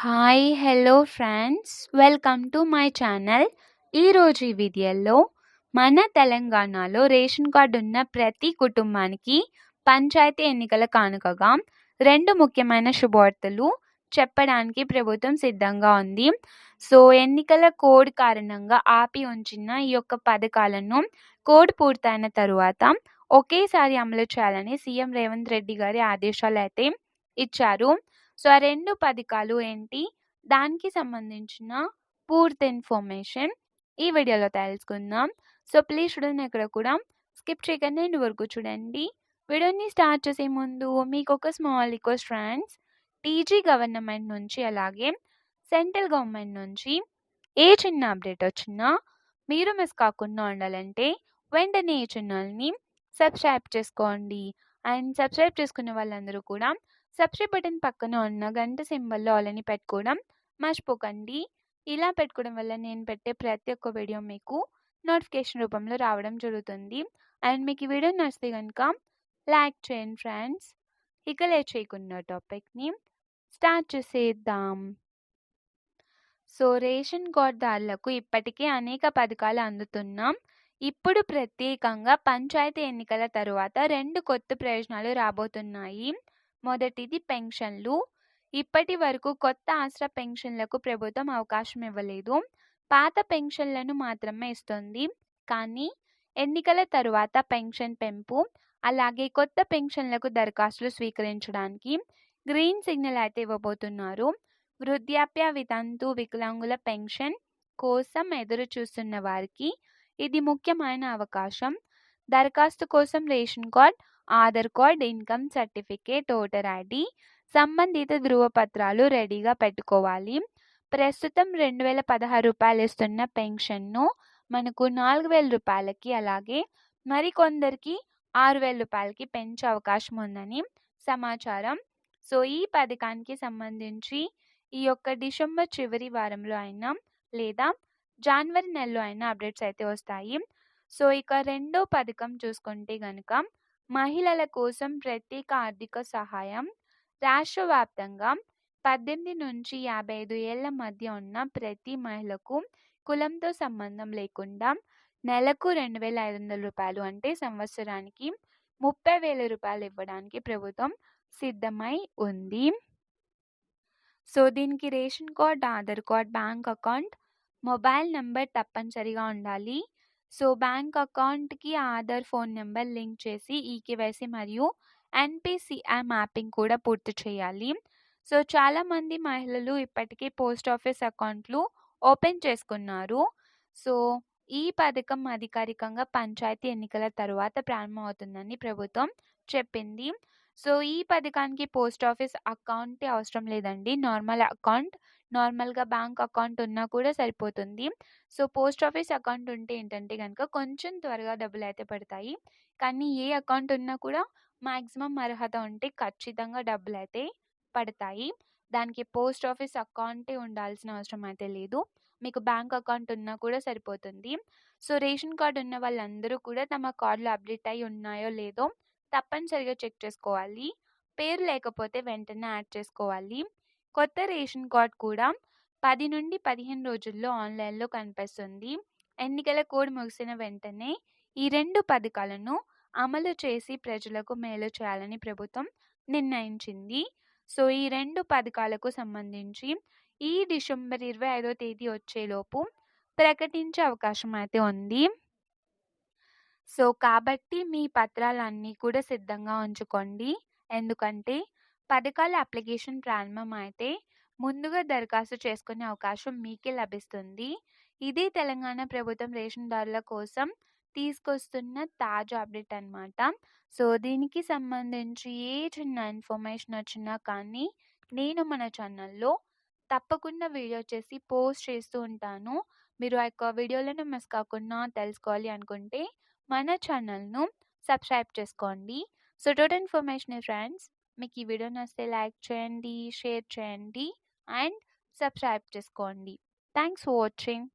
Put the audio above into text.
Hi hello friends welcome to my channel ఈరోజు ఈ వీడియోలో మన తెలంగాణలో రేషన్ కార్డు ఉన్న ప్రతి కుటుంబానికి పంచాయతీ ఎన్నికల కానుకగా రెండు ముఖ్యమైన శుభవార్తలు చెప్పడానికి ప్రభుత్వం సిద్ధంగా ఉంది. సో ఎన్నికల కోడ్ కారణంగా ఆపి ఉంచిన ఈ యొక్క పథకాలను కోడ్ పూర్తయిన తరువాత ఒకేసారి అమలు చేయాలని సీఎం రేవంత్ రెడ్డి గారి ఆదేశాలు అయితే ఇచ్చారు. సో ఆ రెండు పథకాలు ఏంటి? దానికి సంబంధించిన పూర్తి ఇన్ఫర్మేషన్ ఈ వీడియోలో తెలుసుకుందాం. సో ప్లీజ్ చూడండి ఇక్కడ కూడా. స్కిప్ చేయకుండా ఎండ్ వరకు చూడండి. వీడియోని స్టార్ట్ చేసే ముందు మీకు ఒక small request friends. TG government నుంచి అలాగే సెంట్రల్ గవర్నమెంట్ నుంచి ఏ చిన్న అప్డేట్ వచ్చినా మీరు మిస్ కాకుండా ఉండాలంటే వెంటనే ఈ ఛానల్ని సబ్స్క్రైబ్ చేసుకోండి. అండ్ సబ్స్క్రైబ్ చేసుకునే వాళ్ళందరూ కూడా సబ్స్క్రైబ్ బటన్ పక్కన ఉన్న గంట సింబల్లో ఆలని పెట్టుకోవడం మర్చిపోకండి. ఇలా పెట్టుకోవడం వల్ల నేను పెట్టే ప్రతి ఒక్క వీడియో మీకు నోటిఫికేషన్ రూపంలో రావడం జరుగుతుంది. అండ్ మీకు ఈ వీడియో నచ్చితే కనుక లైక్ చేయండి ఫ్రెండ్స్. ఇక లేట్ టాపిక్ని స్టార్ట్ చేసేద్దాం. సో రేషన్ కార్డుదారులకు ఇప్పటికే అనేక పథకాలు అందుతున్నాం. ఇప్పుడు ప్రత్యేకంగా పంచాయతీ ఎన్నికల తరువాత రెండు కొత్త ప్రయోజనాలు రాబోతున్నాయి. మొదటిది పెన్షన్లు. ఇప్పటి వరకు కొత్త ఆసరా పెన్షన్లకు ప్రభుత్వం అవకాశం ఇవ్వలేదు. పాత పెన్షన్లను మాత్రమే ఇస్తుంది. కానీ ఎన్నికల తరువాత పెన్షన్ పెంపు అలాగే కొత్త పెన్షన్లకు దరఖాస్తులు స్వీకరించడానికి గ్రీన్ సిగ్నల్ అయితే ఇవ్వబోతున్నారు. వృద్ధాప్య వితంతు వికలాంగుల పెన్షన్ కోసం ఎదురు చూస్తున్న వారికి ఇది ముఖ్యమైన అవకాశం. దరఖాస్తు కోసం ration card Aadhaar card income certificate voter ID సంబంధిత ధృవపత్రాలు రెడీగా పెట్టుకోవాలి. ప్రస్తుతం రెండు వేల పదహారు రూపాయలు ఇస్తున్న పెన్షన్ను మనకు నాలుగు వేల రూపాయలకి అలాగే మరికొందరికి ఆరు వేల రూపాయలకి పెంచే అవకాశం ఉందని సమాచారం. సో ఈ పథకానికి సంబంధించి ఈ యొక్క డిసెంబర్ చివరి వారంలో అయినా లేదా జనవరి నెలలో అయినా అప్డేట్స్ అయితే వస్తాయి. సో ఇక రెండో పథకం చూసుకుంటే కనుక మహిళల కోసం ప్రత్యేక ఆర్థిక సహాయం రాష్ట్ర వ్యాప్తంగా పద్దెనిమిది నుంచి యాభై ఐదు ఏళ్ళ మధ్య ఉన్న ప్రతి మహిళకు కులంతో సంబంధం లేకుండా నెలకు రెండు వేల ఐదు వందల రూపాయలు అంటే సంవత్సరానికి ముప్పై వేల రూపాయలు ఇవ్వడానికి ప్రభుత్వం సిద్ధమై ఉంది. సో దీనికి ration card Aadhaar card bank account mobile number తప్పనిసరిగా ఉండాలి. సో బ్యాంక్ అకౌంట్కి ఆధార్ ఫోన్ నెంబర్ లింక్ చేసి ఈకేవైసీ మరియు ఎన్పిసిఐ మ్యాపింగ్ కూడా పూర్తి చేయాలి. సో చాలామంది మహిళలు ఇప్పటికే పోస్ట్ ఆఫీస్ అకౌంట్లు ఓపెన్ చేసుకున్నారు. సో ఈ పథకం అధికారికంగా పంచాయతీ ఎన్నికల తర్వాత ప్రారంభమవుతుందని ప్రభుత్వం చెప్పింది. సో ఈ పథకానికి పోస్ట్ ఆఫీస్ అకౌంట్ అవసరం లేదండి. నార్మల్ అకౌంట్ నార్మల్గా బ్యాంక్ అకౌంట్ ఉన్నా కూడా సరిపోతుంది. సో పోస్ట్ ఆఫీస్ అకౌంట్ ఉంటే ఏంటంటే కనుక కొంచెం త్వరగా డబ్బులు అయితే పడతాయి. కానీ ఏ అకౌంట్ ఉన్నా కూడా మ్యాక్సిమం అర్హత ఉంటే ఖచ్చితంగా డబ్బులు అయితే పడతాయి. దానికి పోస్ట్ ఆఫీస్ అకౌంటే ఉండాల్సిన అవసరం అయితే లేదు. మీకు బ్యాంక్ అకౌంట్ ఉన్నా కూడా సరిపోతుంది. సో రేషన్ కార్డు ఉన్న వాళ్ళందరూ కూడా తమ కార్డులు అప్డేట్ అయి ఉన్నాయో లేదో తప్పనిసరిగా చెక్ చేసుకోవాలి. పేరు లేకపోతే వెంటనే యాడ్ చేసుకోవాలి. కొత్త రేషన్ కార్డ్ కూడా పది నుండి పదిహేను రోజుల్లో ఆన్లైన్లో కనిపిస్తుంది. ఎన్నికల కోడ్ ముగిసిన వెంటనే ఈ రెండు పథకాలను అమలు చేసి ప్రజలకు మేలు చేయాలని ప్రభుత్వం నిర్ణయించింది. సో ఈ రెండు పథకాలకు సంబంధించి ఈ డిసెంబర్ ఇరవై ఐదో తేదీ వచ్చేలోపు ప్రకటించే అవకాశం అయితే ఉంది. సో కాబట్టి మీ పత్రాలన్నీ కూడా సిద్ధంగా ఉంచుకోండి. ఎందుకంటే పథకాల అప్లికేషన్ ప్రారంభం అయితే ముందుగా దరఖాస్తు చేసుకునే అవకాశం మీకే లభిస్తుంది. ఇది తెలంగాణ ప్రభుత్వం రేషన్దారుల కోసం తీసుకొస్తున్న తాజా అప్డేట్ అనమాట సో దీనికి సంబంధించి ఏ చిన్న ఇన్ఫర్మేషన్ వచ్చినా కానీ నేను మన ఛానల్లో తప్పకుండా వీడియో చేసి పోస్ట్ చేస్తూ ఉంటాను. మీరు ఆ యొక్క వీడియోలను మిస్ కాకుండా తెలుసుకోవాలి అనుకుంటే మన ఛానల్ను సబ్స్క్రైబ్ చేసుకోండి. సో టోటల్ ఇన్ఫర్మేషన్ ఫ్రెండ్స్ మీకు ఈ వీడియో నచ్చితే లైక్ చేయండి షేర్ చేయండి అండ్ సబ్స్క్రైబ్ చేసుకోండి. Thanks for watching.